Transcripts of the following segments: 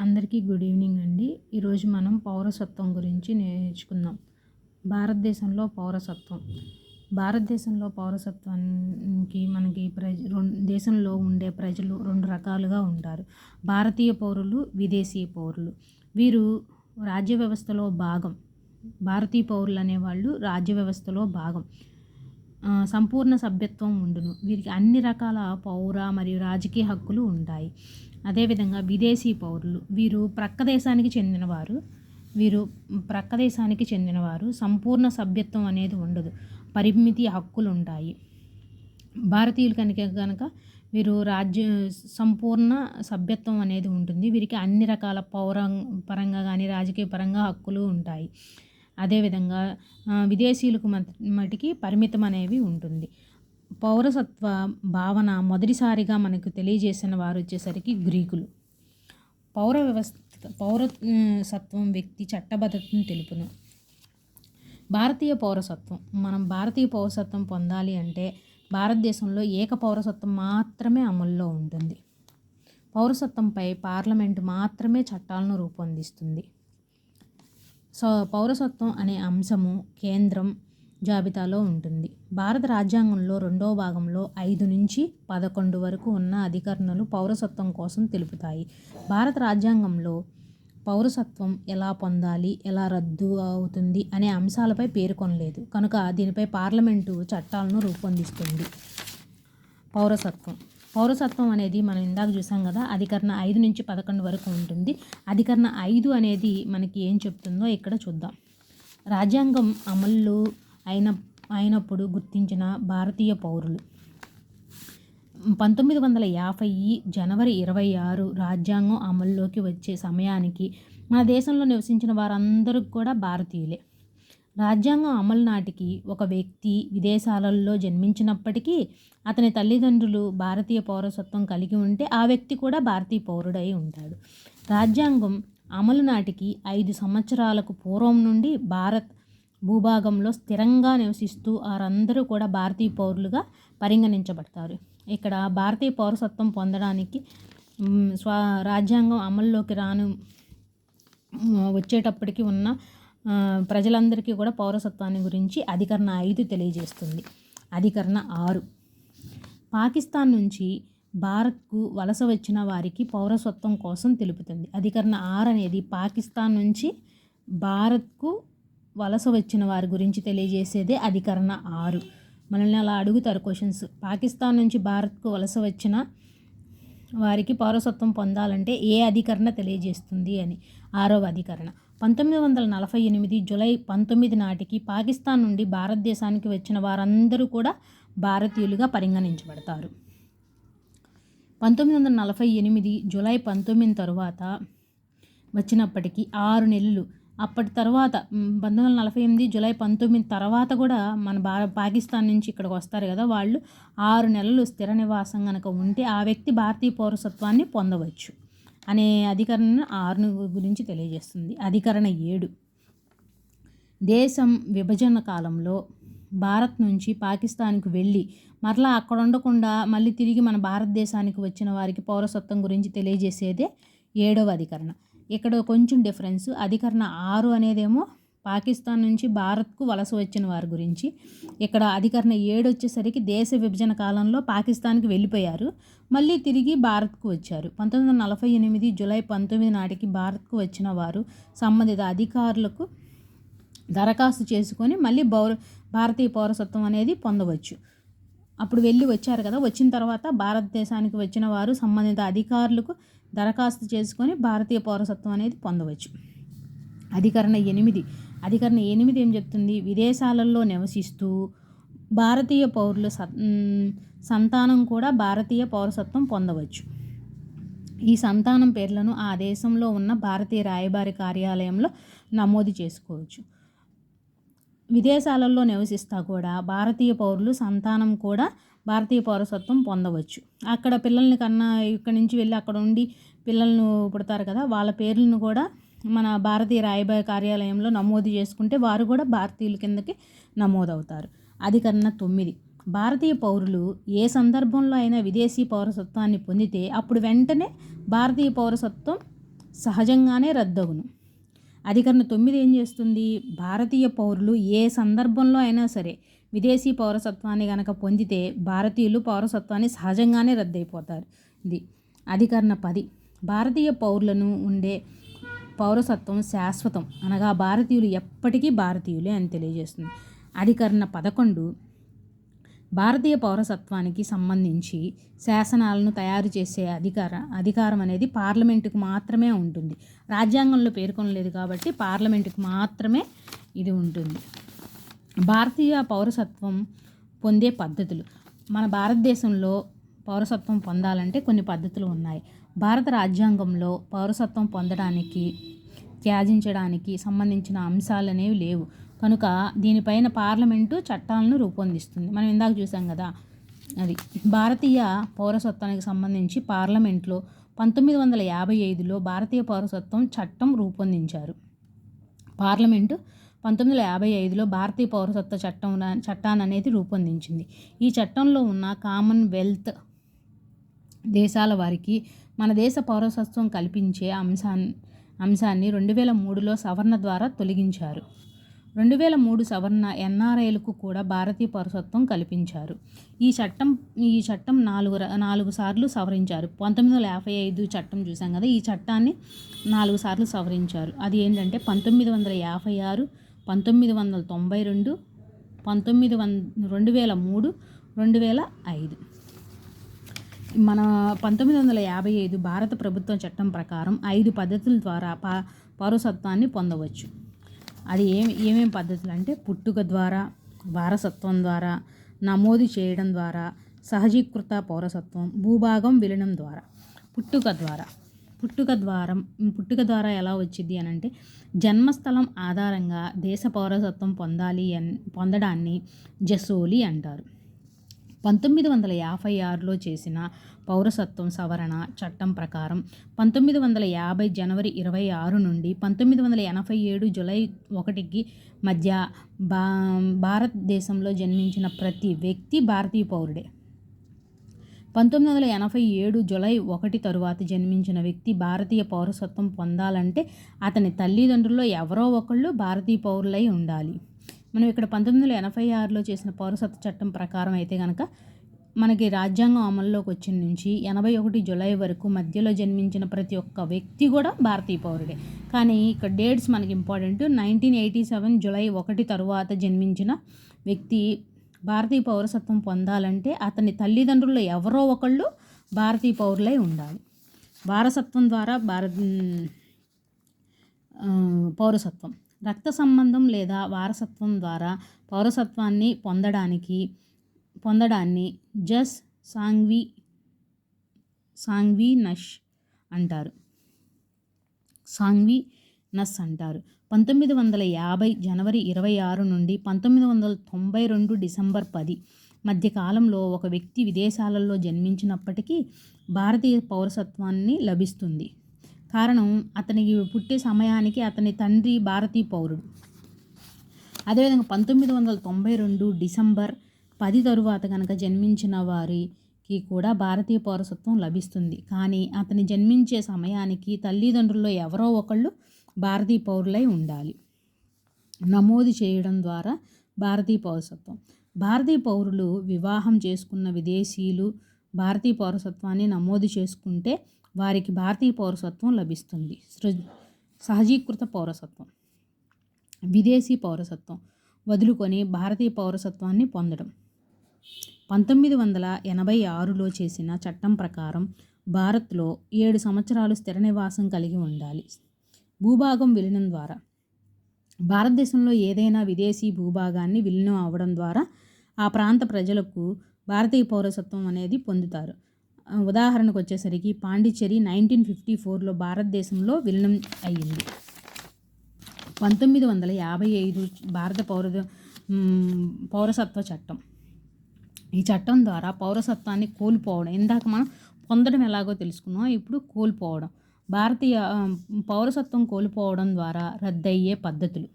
అందరికీ good evening అండి. ఈరోజు మనం పౌరసత్వం గురించి నేర్చుకుందాం. భారతదేశంలో పౌరసత్వం. భారతదేశంలో పౌరసత్వానికి మనకి ప్రజ రెండు దేశంలో ఉండే ప్రజలు రెండు రకాలుగా ఉంటారు. భారతీయ పౌరులు విదేశీ పౌరులు. వీరు రాజ్య వ్యవస్థలో భాగం. భారతీయ పౌరులు అనేవాళ్ళు రాజ్య వ్యవస్థలో భాగం. సంపూర్ణ సభ్యత్వం ఉండును. వీరికి అన్ని రకాల పౌర మరియు రాజకీయ హక్కులు ఉంటాయి. అదేవిధంగా విదేశీ పౌరులు వీరు ప్రక్క దేశానికి చెందినవారు వీరు ప్రక్క దేశానికి చెందినవారు సంపూర్ణ సభ్యత్వం అనేది ఉండదు. పరిమితి హక్కులు ఉంటాయి. భారతీయులు కనుక కనుక వీరు రాజ్య సంపూర్ణ సభ్యత్వం అనేది ఉంటుంది. వీరికి అన్ని రకాల పౌర పరంగా కానీ రాజకీయ పరంగా హక్కులు ఉంటాయి. అదేవిధంగా విదేశీయులకు మటికి పరిమితం అనేవి ఉంటుంది. పౌరసత్వ భావన మొదటిసారిగా మనకు తెలియజేసిన వారు వచ్చేసరికి గ్రీకులు. పౌర వ్యవస్థ పౌరసత్వం వ్యక్తి చట్టబద్ధతను తెలుపును. భారతీయ పౌరసత్వం మనం భారతీయ పౌరసత్వం పొందాలి అంటే భారతదేశంలో ఏక పౌరసత్వం మాత్రమే అమల్లో ఉంటుంది. పౌరసత్వంపై పార్లమెంటు మాత్రమే చట్టాలను రూపొందిస్తుంది. సో పౌరసత్వం అనే అంశము కేంద్రం జాబితాలో ఉంటుంది. భారత రాజ్యాంగంలో రెండవ భాగంలో ఐదు నుంచి పదకొండు వరకు ఉన్న అధికరణలు పౌరసత్వం కోసం తెలుపుతాయి. భారత రాజ్యాంగంలో పౌరసత్వం ఎలా పొందాలి ఎలా రద్దు అవుతుంది అనే అంశాలపై పేర్కొనలేదు కనుక దీనిపై పార్లమెంటు చట్టాలను రూపొందిస్తుంది. పౌరసత్వం పౌరసత్వం అనేది మనం ఇందాక చూసాం కదా అధికరణ ఐదు నుంచి పదకొండు వరకు ఉంటుంది. అధికరణ ఐదు అనేది మనకి ఏం చెప్తుందో ఇక్కడ చూద్దాం. రాజ్యాంగం అమలు అయిన అయినప్పుడు గుర్తించిన భారతీయ పౌరులు. పంతొమ్మిది వందల యాభై జనవరి ఇరవై ఆరు రాజ్యాంగం అమల్లోకి వచ్చే సమయానికి మన దేశంలో నివసించిన వారందరూ కూడా భారతీయులే. రాజ్యాంగం అమలు నాటికి ఒక వ్యక్తి విదేశాలలో జన్మించినప్పటికీ అతని తల్లిదండ్రులు భారతీయ పౌరసత్వం కలిగి ఉంటే ఆ వ్యక్తి కూడా భారతీయ పౌరుడై ఉంటాడు. రాజ్యాంగం అమలు నాటికి ఐదు సంవత్సరాలకు పూర్వం నుండి భారత్ భూభాగంలో స్థిరంగా నివసిస్తూ వారందరూ కూడా భారతీయ పౌరులుగా పరిగణించబడతారు. ఇక్కడ భారతీయ పౌరసత్వం పొందడానికి స్వ రాజ్యాంగం అమల్లోకి రాను వచ్చేటప్పటికి ఉన్న ప్రజలందరికీ కూడా పౌరసత్వాన్ని గురించి అధికరణ ఐదు తెలియజేస్తుంది. అధికరణ ఆరు. పాకిస్తాన్ నుంచి భారత్కు వలస వచ్చిన వారికి పౌరసత్వం కోసం తెలుపుతుంది. అధికరణ ఆరు అనేది పాకిస్తాన్ నుంచి భారత్కు వలస వచ్చిన వారి గురించి తెలియజేసేదే అధికరణ ఆరు. మనల్ని అలా అడుగుతారు క్వశ్చన్స్. పాకిస్తాన్ నుంచి భారత్కు వలస వచ్చిన వారికి పౌరసత్వం పొందాలంటే ఏ అధికరణ తెలియజేస్తుంది అని? ఆరవ అధికరణ. పంతొమ్మిది వందల నలభై ఎనిమిది జులై పంతొమ్మిది నాటికి పాకిస్తాన్ నుండి భారతదేశానికి వచ్చిన వారందరూ కూడా భారతీయులుగా పరిగణించబడతారు. పంతొమ్మిది వందల నలభై ఎనిమిది జులై పంతొమ్మిది తరువాత వచ్చినప్పటికీ ఆరు నెలలు. అప్పటి తర్వాత పంతొమ్మిది వందల నలభై ఎనిమిది జూలై పంతొమ్మిది తర్వాత కూడా మన భార పాకిస్తాన్ నుంచి ఇక్కడికి వస్తారు కదా వాళ్ళు. ఆరు నెలలు స్థిర నివాసం కనుక ఉంటే ఆ వ్యక్తి భారతీయ పౌరసత్వాన్ని పొందవచ్చు. అనే అధికరణ ఆరు గురించి తెలియజేస్తుంది. అధికరణ ఏడు. దేశం విభజన కాలంలో భారత్ నుంచి పాకిస్తాన్కు వెళ్ళి మరలా అక్కడ ఉండకుండా మళ్ళీ తిరిగి మన భారతదేశానికి వచ్చిన వారికి పౌరసత్వం గురించి తెలియజేసేదే ఏడవ అధికరణ. ఇక్కడ కొంచెం డిఫరెన్స్. అధికరణ ఆరు అనేదేమో పాకిస్తాన్ నుంచి భారత్కు వలస వచ్చిన వారి గురించి. ఇక్కడ అధికరణ ఏడు వచ్చేసరికి దేశ విభజన కాలంలో పాకిస్తాన్కి వెళ్ళిపోయారు. మళ్ళీ తిరిగి భారత్కు వచ్చారు. పంతొమ్మిది వందల నలభై ఎనిమిది జూలై పంతొమ్మిది నాటికి భారత్కు వచ్చిన వారు సంబంధిత అధికారులకు దరఖాస్తు చేసుకొని మళ్ళీ పౌర భారతీయ పౌరసత్వం అనేది పొందవచ్చు. అప్పుడు వెళ్ళి వచ్చారు కదా. వచ్చిన తర్వాత భారతదేశానికి వచ్చిన వారు సంబంధిత అధికారులకు దరఖాస్తు చేసుకొని భారతీయ పౌరసత్వం అనేది పొందవచ్చు. అధికరణ ఎనిమిది అధికరణ ఎనిమిది ఏం చెప్తుంది? విదేశాలలో నివసిస్తూ భారతీయ పౌరుల స- సంతానం కూడా భారతీయ పౌరసత్వం పొందవచ్చు. ఈ సంతానం పేర్లను ఆ దేశంలో ఉన్న భారతీయ రాయబారి కార్యాలయంలో నమోదు చేసుకోవచ్చు. విదేశాలలో నివసిస్తా కూడా భారతీయ పౌరులు సంతానం కూడా భారతీయ పౌరసత్వం పొందవచ్చు. అక్కడ పిల్లల్ని కన్నా ఇక్కడి నుంచి వెళ్ళి అక్కడ ఉండి పిల్లలను పుడతారు కదా వాళ్ళ పేర్లను కూడా మన భారతీయ రాయబార కార్యాలయంలో నమోదు చేసుకుంటే వారు కూడా భారతీయుల కిందకి నమోదవుతారు. అధికరణ తొమ్మిది. భారతీయ పౌరులు ఏ సందర్భంలో అయినా విదేశీ పౌరసత్వాన్ని పొందితే అప్పుడు వెంటనే భారతీయ పౌరసత్వం సహజంగానే రద్దవును అధికరణ తొమ్మిది ఏం చేస్తుంది? భారతీయ పౌరులు ఏ సందర్భంలో అయినా సరే విదేశీ పౌరసత్వాన్ని గనక పొందితే భారతీయులు పౌరసత్వాన్ని సహజంగానే రద్దయిపోతారు. ఇది అధికరణ పది. భారతీయ పౌరులను ఉండే పౌరసత్వం శాశ్వతం అనగా భారతీయులు ఎప్పటికీ భారతీయులే అని తెలియజేస్తుంది. అధికరణ పదకొండు భారతీయ పౌరసత్వానికి సంబంధించి శాసనాలను తయారు చేసే అధికార అధికారం అనేది పార్లమెంటుకు మాత్రమే ఉంటుంది. రాజ్యాంగంలో పేర్కొనలేదు కాబట్టి పార్లమెంటుకు మాత్రమే ఇది ఉంటుంది. భారతీయ పౌరసత్వం పొందే పద్ధతులు. మన భారతదేశంలో పౌరసత్వం పొందాలంటే కొన్ని పద్ధతులు ఉన్నాయి. భారత రాజ్యాంగంలో పౌరసత్వం పొందడానికి త్యాజించడానికి సంబంధించిన అంశాలు అనేవి లేవు. కనుక దీనిపైన పార్లమెంటు చట్టాలను రూపొందిస్తుంది. మనం ఇందాక చూసాం కదా అది. భారతీయ పౌరసత్వానికి సంబంధించి పార్లమెంట్లో పంతొమ్మిది వందల యాభై ఐదులో భారతీయ పౌరసత్వం చట్టం రూపొందించారు. పార్లమెంటు పంతొమ్మిది వందల యాభై ఐదులో భారతీయ పౌరసత్వ చట్టం చట్టాన్ని అనేది రూపొందించింది. ఈ చట్టంలో ఉన్న కామన్వెల్త్ దేశాల వారికి మన దేశ పౌరసత్వం కల్పించే అంశాన్ని అంశాన్ని రెండు వేల మూడులో సవరణ ద్వారా తొలగించారు. రెండు వేల మూడు సవరణ ఎన్ఆర్ఐలకు కూడా భారతీయ పౌరసత్వం కల్పించారు. ఈ చట్టం ఈ చట్టం నాలుగు నాలుగు సార్లు సవరించారు. పంతొమ్మిది వందల యాభై ఐదు చట్టం చూసాం కదా ఈ చట్టాన్ని నాలుగు సార్లు సవరించారు. అది ఏంటంటే పంతొమ్మిది వందల యాభై ఆరు పంతొమ్మిది వందల తొంభై రెండు పంతొమ్మిది వంద రెండు వేల మూడు రెండు వేల ఐదు. మన పంతొమ్మిది వందల యాభై ఐదు భారత ప్రభుత్వ చట్టం ప్రకారం ఐదు పద్ధతుల ద్వారా పా పౌరసత్వాన్ని పొందవచ్చు. అది ఏమి ఏమేమి పద్ధతులు అంటే పుట్టుక ద్వారా వారసత్వం ద్వారా నమోదు చేయడం ద్వారా సహజీకృత పౌరసత్వం భూభాగం విలీనం ద్వారా. పుట్టుక ద్వారా. పుట్టుక ద్వారా పుట్టుక ద్వారా ఎలా వచ్చింది అని అంటే జన్మస్థలం ఆధారంగా దేశ పౌరసత్వం పొందాలి అన్ పొందడాన్ని జసోలి అంటారు. పంతొమ్మిది వందల యాభై ఆరులో చేసిన పౌరసత్వం సవరణ చట్టం ప్రకారం పంతొమ్మిది వందల యాభై జనవరి ఇరవై ఆరు నుండి పంతొమ్మిది వందల ఎనభై ఏడు జులై ఒకటికి మధ్య భా భారతదేశంలో జన్మించిన ప్రతి వ్యక్తి భారతీయ పౌరుడే. పంతొమ్మిది వందల ఎనభై ఏడు జులై ఒకటి తరువాత జన్మించిన వ్యక్తి భారతీయ పౌరసత్వం పొందాలంటే అతని తల్లిదండ్రుల్లో ఎవరో ఒకళ్ళు భారతీయ పౌరులై ఉండాలి. మనం ఇక్కడ పంతొమ్మిది వందల ఎనభై ఆరులో చేసిన పౌరసత్వ చట్టం ప్రకారం అయితే కనుక మనకి రాజ్యాంగం అమల్లోకి వచ్చిన నుంచి ఎనభై ఒకటి జులై వరకు మధ్యలో జన్మించిన ప్రతి ఒక్క వ్యక్తి కూడా భారతీయ పౌరుడే. కానీ ఇక్కడ డేట్స్ మనకి important. Nineteen eighty seven July ఒకటి తరువాత జన్మించిన వ్యక్తి భారతీయ పౌరసత్వం పొందాలంటే అతని తల్లిదండ్రులు ఎవరో ఒకళ్ళు భారతీయ పౌరులై ఉండాలి. వారసత్వం ద్వారా భారత పౌరసత్వం. రక్త సంబంధం లేదా వారసత్వం ద్వారా పౌరసత్వాన్ని పొందడానికి పొందడాన్ని జస్ సాంగ్వి సాంగ్వి నష్ అంటారు. సాంగ్వి నస్ అంటారు. పంతొమ్మిది వందల యాభై జనవరి ఇరవై ఆరు నుండి పంతొమ్మిది వందల తొంభై రెండు డిసెంబర్ పది మధ్య కాలంలో ఒక వ్యక్తి విదేశాలలో జన్మించినప్పటికీ భారతీయ పౌరసత్వాన్ని లభిస్తుంది. కారణం అతనికి పుట్టే సమయానికి అతని తండ్రి భారతీయ పౌరుడు. అదేవిధంగా పంతొమ్మిది వందల తొంభై రెండు డిసెంబర్ పది తరువాత కనుక జన్మించిన వారికి కూడా భారతీయ పౌరసత్వం లభిస్తుంది. కానీ అతని జన్మించే సమయానికి తల్లిదండ్రుల్లో ఎవరో ఒకళ్ళు భారతీయ పౌరులై ఉండాలి. నమోదు చేయడం ద్వారా భారతీయ పౌరసత్వం. భారతీయ పౌరులు వివాహం చేసుకున్న విదేశీయులు భారతీయ పౌరసత్వాన్ని నమోదు చేసుకుంటే వారికి భారతీయ పౌరసత్వం లభిస్తుంది. సహజీకృత పౌరసత్వం. విదేశీ పౌరసత్వం. వదులుకొని భారతీయ పౌరసత్వాన్ని పొందడం. పంతొమ్మిది వందల ఎనభై ఆరులో చేసిన చట్టం ప్రకారం భారత్లో ఏడు సంవత్సరాలు స్థిర నివాసం కలిగి ఉండాలి. భూభాగం విలీనం ద్వారా. భారతదేశంలో ఏదైనా విదేశీ భూభాగాన్ని విలీనం అవ్వడం ద్వారా ఆ ప్రాంత ప్రజలకు భారతీయ పౌరసత్వం అనేది పొందుతారు. ఉదాహరణకు వచ్చేసరికి పాండిచ్చేరి నైన్టీన్ ఫిఫ్టీ ఫోర్లో భారతదేశంలో విలీనం అయ్యింది. పంతొమ్మిది వందల యాభై ఐదు భారత పౌర పౌరసత్వ చట్టం. ఈ చట్టం ద్వారా పౌరసత్వాన్ని కోల్పోవడం ఇందాక మనం పొందడం ఎలాగో తెలుసుకున్నాం ఇప్పుడు కోల్పోవడం భారతీయ పౌరసత్వం కోల్పోవడం ద్వారా రద్దయ్యే పద్ధతులు.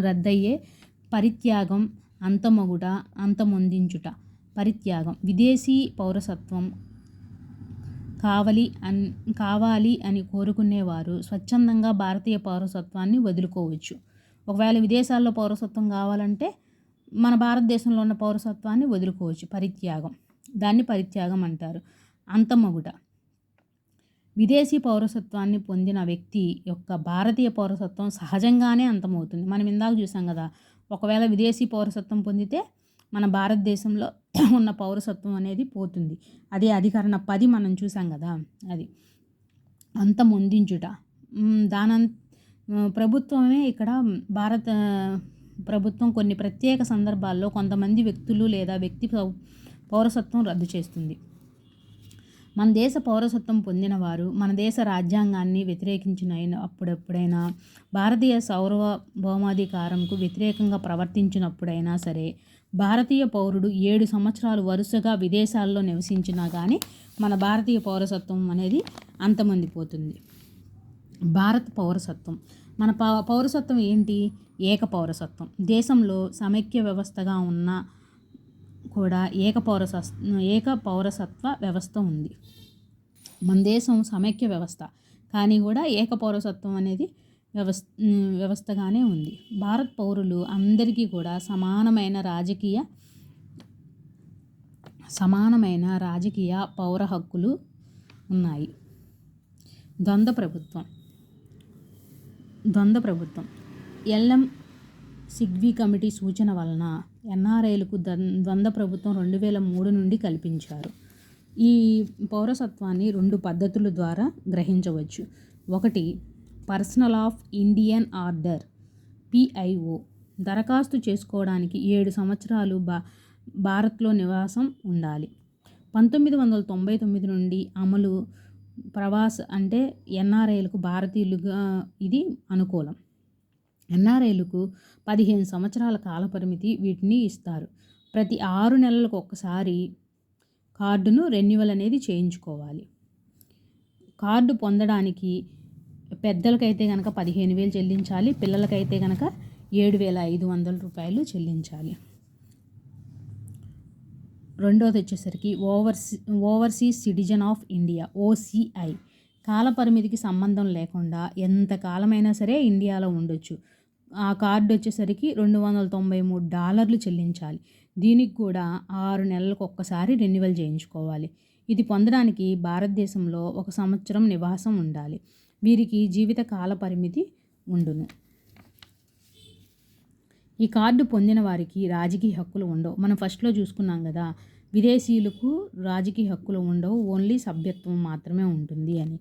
రద్దయ్యే పరిత్యాగం అంతమొగుట అంతమొందించుట. పరిత్యాగం. విదేశీ పౌరసత్వం కావలి అన్ కావాలి అని కోరుకునేవారు. స్వచ్ఛందంగా భారతీయ పౌరసత్వాన్ని వదులుకోవచ్చు. ఒకవేళ విదేశాల్లో పౌరసత్వం కావాలంటే మన భారతదేశంలో ఉన్న పౌరసత్వాన్ని వదులుకోవచ్చు. పరిత్యాగం. దాన్ని పరిత్యాగం అంటారు. అంతమొగుట. విదేశీ పౌరసత్వాన్ని పొందిన వ్యక్తి యొక్క భారతీయ పౌరసత్వం సహజంగానే అంతమవుతుంది. మనం ఇందాక చూసాం కదా ఒకవేళ విదేశీ పౌరసత్వం పొందితే మన భారతదేశంలో ఉన్న పౌరసత్వం అనేది పోతుంది. అదే అధికరణ పది మనం చూసాం కదా అది. అంత ముందించుట దానం ప్రభుత్వమే ఇక్కడ భారత ప్రభుత్వం కొన్ని ప్రత్యేక సందర్భాల్లో కొంతమంది వ్యక్తులు లేదా వ్యక్తి పౌరసత్వం రద్దు చేస్తుంది. మన దేశ పౌరసత్వం పొందినవారు మన దేశ రాజ్యాంగాన్ని వ్యతిరేకించిన అప్పుడెప్పుడైనా భారతీయ సార్వభౌమాధికారంకు వ్యతిరేకంగా ప్రవర్తించినప్పుడైనా సరే భారతీయ పౌరుడు ఏడు సంవత్సరాలు వరుసగా విదేశాల్లో నివసించినా కానీ మన భారతీయ పౌరసత్వం అనేది అంతమందిపోతుంది. భారత పౌరసత్వం. మన పౌరసత్వం ఏంటి? ఏక పౌరసత్వం. దేశంలో సమైక్య వ్యవస్థగా ఉన్న కూడా ఏక పౌరస ఏక పౌరసత్వ వ్యవస్థ ఉంది. మన దేశం సమైక్య వ్యవస్థ. కానీ కూడా ఏక పౌరసత్వం అనేది వ్యవస్థ వ్యవస్థగానే ఉంది. భారత్ పౌరులు అందరికీ కూడా సమానమైన రాజకీయ సమానమైన రాజకీయ పౌర హక్కులు ఉన్నాయి. ద్వంద్వ ప్రభుత్వం. ద్వంద్వ ప్రభుత్వం. ఎల్ఎం సిగ్వి కమిటీ సూచన వలన ఎన్ఆర్ఐలకు ద్వంద్వ ప్రభుత్వం రెండు వేల మూడు నుండి కల్పించారు. ఈ పౌరసత్వాన్ని రెండు పద్ధతుల ద్వారా గ్రహించవచ్చు. ఒకటి personal of Indian order PIO. దరఖాస్తు చేసుకోవడానికి ఏడు సంవత్సరాలు బా భారత్లో నివాసం ఉండాలి. పంతొమ్మిది వందల తొంభై తొమ్మిది నుండి అమలు ప్రవాస అంటే ఎన్ఆర్ఐలకు భారతీయులుగా ఇది అనుకూలం. ఎన్ఆర్ఐలకు పదిహేను సంవత్సరాల కాలపరిమితి వీటిని ఇస్తారు. ప్రతి ఆరు నెలలకు ఒక్కసారి కార్డును రెన్యువల్ అనేది చేయించుకోవాలి. కార్డు పొందడానికి పెద్దలకైతే కనుక పదిహేను వేలు చెల్లించాలి పిల్లలకైతే కనుక ఏడు వేల ఐదు వందల రూపాయలు చెల్లించాలి. రెండోది వచ్చేసరికి oversea overseas citizen of India OCI. కాలపరిమితికి సంబంధం లేకుండా ఎంత కాలమైనా సరే ఇండియాలో ఉండొచ్చు. ఆ కార్డు వచ్చేసరికి రెండు వందల తొంభై మూడు డాలర్లు చెల్లించాలి. దీనికి కూడా ఆరు నెలలకు ఒక్కసారి రెన్యువల్ చేయించుకోవాలి. ఇది పొందడానికి భారతదేశంలో ఒక సంవత్సరం నివాసం ఉండాలి. వీరికి జీవిత కాల పరిమితి ఉండును. ఈ కార్డు పొందిన వారికి రాజకీయ హక్కులు ఉండవు. మనం ఫస్ట్లో చూసుకున్నాం కదా విదేశీయులకు రాజకీయ హక్కులు ఉండవు. ఓన్లీ సభ్యత్వం మాత్రమే ఉంటుంది అని.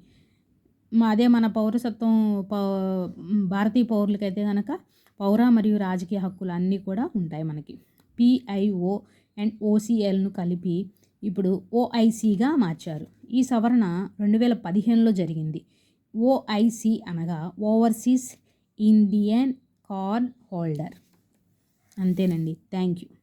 అదే మన పౌరసత్వం భారతీయ పౌరులకైతే కనుక పౌర మరియు రాజకీయ హక్కులు అన్నీ కూడా ఉంటాయి మనకి. పిఐఓ అండ్ ఓసీఎల్ను కలిపి ఇప్పుడు ఓఐసీగా మార్చారు. ఈ సవరణ రెండు వేల పదిహేనులో జరిగింది. ఓఐసి అనగా ఓవర్సీస్ ఇండియన్ కార్డ్ హోల్డర్. అంతేనండి. Thank you.